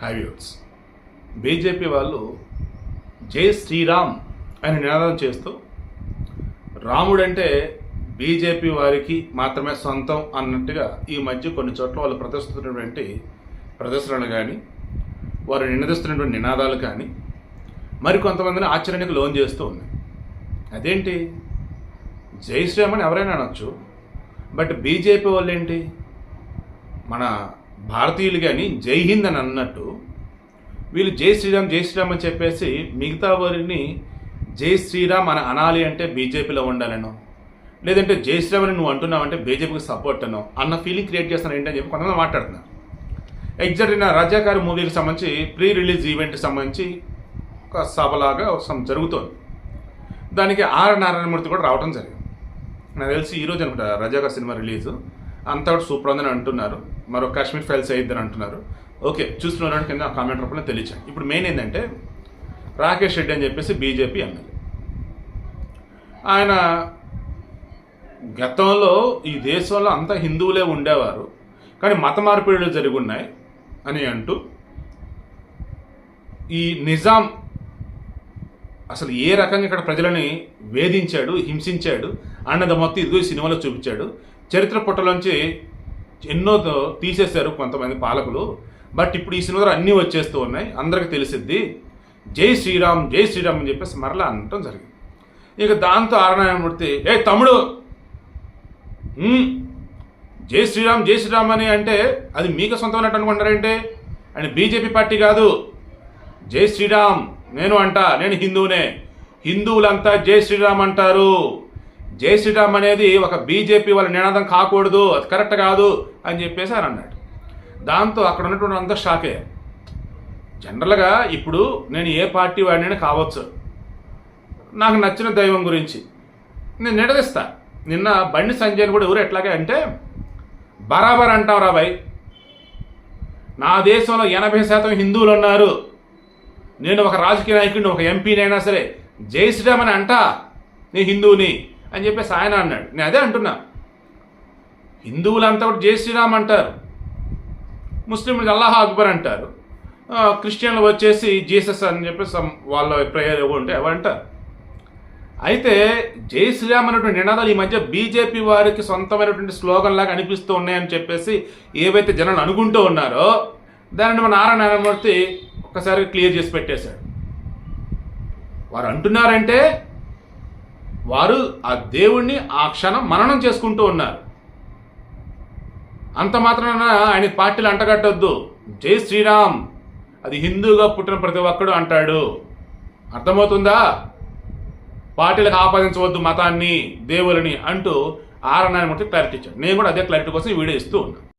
హ్యావ్యూట్స్ BJP వాళ్ళు జై శ్రీరామ్ అని నినాదం చేస్తూ రాముడంటే బీజేపీ వారికి మాత్రమే సొంతం అన్నట్టుగా ఈ మధ్య కొన్ని చోట్ల వాళ్ళు ప్రదర్శిస్తున్నటువంటి ప్రదర్శనలు కానీ వారు నినదిస్తున్నటువంటి నినాదాలు కానీ మరికొంతమందిని ఆశ్చర్యానికి లోన్ చేస్తూ ఉన్నాయి. అదేంటి? జై శ్రీరామ్ అని ఎవరైనా అనొచ్చు బట్ బీజేపీ వాళ్ళు ఏంటి మన భారతీయులు కానీ జై హింద్ అని అన్నట్టు వీళ్ళు జై శ్రీరామ్ జై శ్రీరామ్ అని చెప్పేసి మిగతా వారిని జై శ్రీరామ్ అని అనాలి అంటే బీజేపీలో ఉండాలను లేదంటే జై శ్రీరామ్ అని నువ్వు అంటున్నావు అంటే బీజేపీకి సపోర్ట్ అనో అన్న ఫీలింగ్ క్రియేట్ చేస్తాను ఏంటని చెప్పి కొంతమంది మాట్లాడుతున్నారు. ఎగ్జాక్ట్ నా రాజాకారి మూవీకి సంబంధించి ప్రీ రిలీజ్ ఈవెంట్కి సంబంధించి ఒక సభలాగా సమ్ జరుగుతోంది. దానికి ఆర్ నారాయణమూర్తి కూడా రావడం జరిగింది. నాకు తెలిసి ఈరోజు అనుకుంటా రజాకార్ సినిమా రిలీజ్ అంతా కూడా సూపర్ ఉందని అంటున్నారు. మరో కాశ్మీర్ ఫైల్స్ అయ్యిద్దని అంటున్నారు. ఓకే చూస్తున్న కింద కామెంట్ రూపంలో తెలియచాను ఇప్పుడు మెయిన్ ఏంటంటే రాకేష్ రెడ్డి అని చెప్పేసి బీజేపీ ఎమ్మెల్యే. ఆయన గతంలో ఈ దేశంలో అంతా హిందువులే ఉండేవారు. కానీ మత మార్పిడులు జరిగి ఉన్నాయి అని అంటూ ఈ నిజాం అసలు ఏ రకంగా ఇక్కడ ప్రజలని వేధించాడు హింసించాడు అన్నది మొత్తం ఇదిగో సినిమాలో చూపించాడు. చరిత్ర పుట్టలోంచి ఎన్నో తీసేశారు కొంతమంది పాలకులు. బట్ ఇప్పుడు ఈ సినిమాలో అన్నీ వచ్చేస్తూ ఉన్నాయి. అందరికి తెలిసిద్ది. జై శ్రీరామ్ జై శ్రీరామ్ అని చెప్పేసి మరలా అనటం జరిగింది. ఇక దాంతో ఆరణమూర్తి ఏ తమ్ముడు! జై శ్రీరామ్ జై శ్రీరామ్ అని అంటే అది మీకు సొంతమైనట్టు అనుకుంటారంటే అండ్ బీజేపీ పార్టీ కాదు. జై శ్రీరామ్ నేను అంట నేను హిందువునే. హిందువులంతా జై శ్రీరామ్ అంటారు. జై శ్రీరామ్ అనేది ఒక బీజేపీ వాళ్ళ నినాదం కాకూడదు అది కరెక్ట్ కాదు అని చెప్పేసి ఆయన అన్నాడు. దాంతో అక్కడ ఉన్నటువంటి అంతా షాక్ అయ్యారు. జనరల్గా ఇప్పుడు నేను ఏ పార్టీ వాడినైనా కావచ్చు. నాకు నచ్చిన దైవం గురించి నేను నిడదీస్తా నిన్న బండి సంజయ్ కూడా ఎవరు ఎట్లాగే అంటే బరాబర్ అంటాం రా నా దేశంలో ఎనభై శాతం హిందువులు ఉన్నారు. నేను ఒక రాజకీయ నాయకుడిని ఒక ఎంపీనైనా సరే జై శ్రీరామ్ అని అంటా నీ హిందువుని. అని చెప్పేసి ఆయన అన్నాడు. నేను అదే అంటున్నా. హిందువులంతా కూడా జై శ్రీరామ్ అంటారు. ముస్లింలు అల్లాహ్ అక్బర్ అంటారు. క్రిస్టియన్లు వచ్చేసి జీసస్ అని చెప్పేసి వాళ్ళ ప్రేయర్ ఏవో ఉంటే అవి అంటారు. అయితే జై శ్రీరామ్ అనేటువంటి నినాదాలు ఈ మధ్య బీజేపీ వారికి సొంతమైనటువంటి స్లోగన్ లాగా అనిపిస్తూ ఉన్నాయని చెప్పేసి ఏవైతే జనాలు అనుకుంటూ ఉన్నారో దానిని మన నారాయణమూర్తి ఒక్కసారి క్లియర్ చేసి పెట్టేశాడు. వారు అంటున్నారంటే వారు ఆ దేవుణ్ణి ఆ క్షణం మననం చేసుకుంటూ ఉన్నారు. అంత మాత్రాన ఆయన పార్టీలు అంటగట్టొద్దు. జై శ్రీరామ్. అది హిందూగా పుట్టిన ప్రతి ఒక్కడు అంటాడు. అర్థమవుతుందా? పార్టీలకు ఆపాదించవద్దు మతాన్ని దేవులని అంటూ ఆర్ నారాయణమూర్తి క్లారిటీ ఇచ్చాడు. నేను కూడా అదే క్లారిటీ కోసం ఈ వీడియో ఇస్తూ ఉన్నాను.